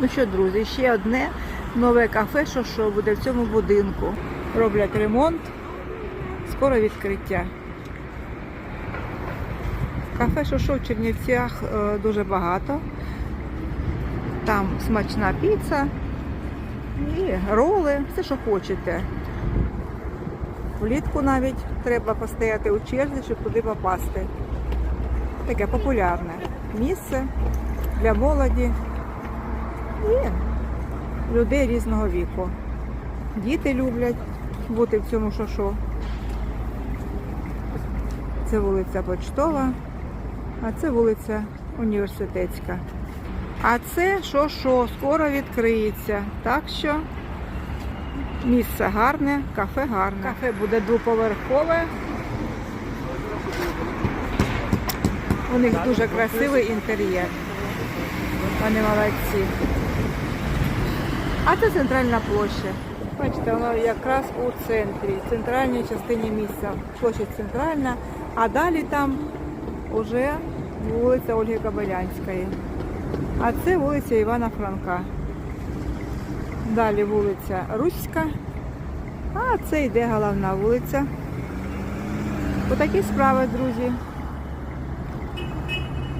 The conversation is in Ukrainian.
Ну що, друзі, ще одне нове кафе, що, що буде в цьому будинку. Роблять ремонт, скоро відкриття. Кафе Шошо в Чернівцях е, дуже багато. Там смачна піца і роли, все, що хочете. Влітку навіть треба постояти у черзі, щоб туди попасти. Таке популярне місце для молоді і людей різного віку. Діти люблять бути в цьому шошо. Це вулиця Почтова, а це вулиця Університетська. А це шошо скоро відкриється. Так що місце гарне, кафе гарне. Кафе буде двоповерхове. У них дуже красивий інтер'єр. Вони молодці. А це центральна площа. Бачите, воно якраз у центрі, в центральній частині міста. Площа центральна, а далі там вже вулиця Ольги Кобилянської. А це вулиця Івана Франка. Далі вулиця Руська, а це йде головна вулиця. Отакі справи, друзі.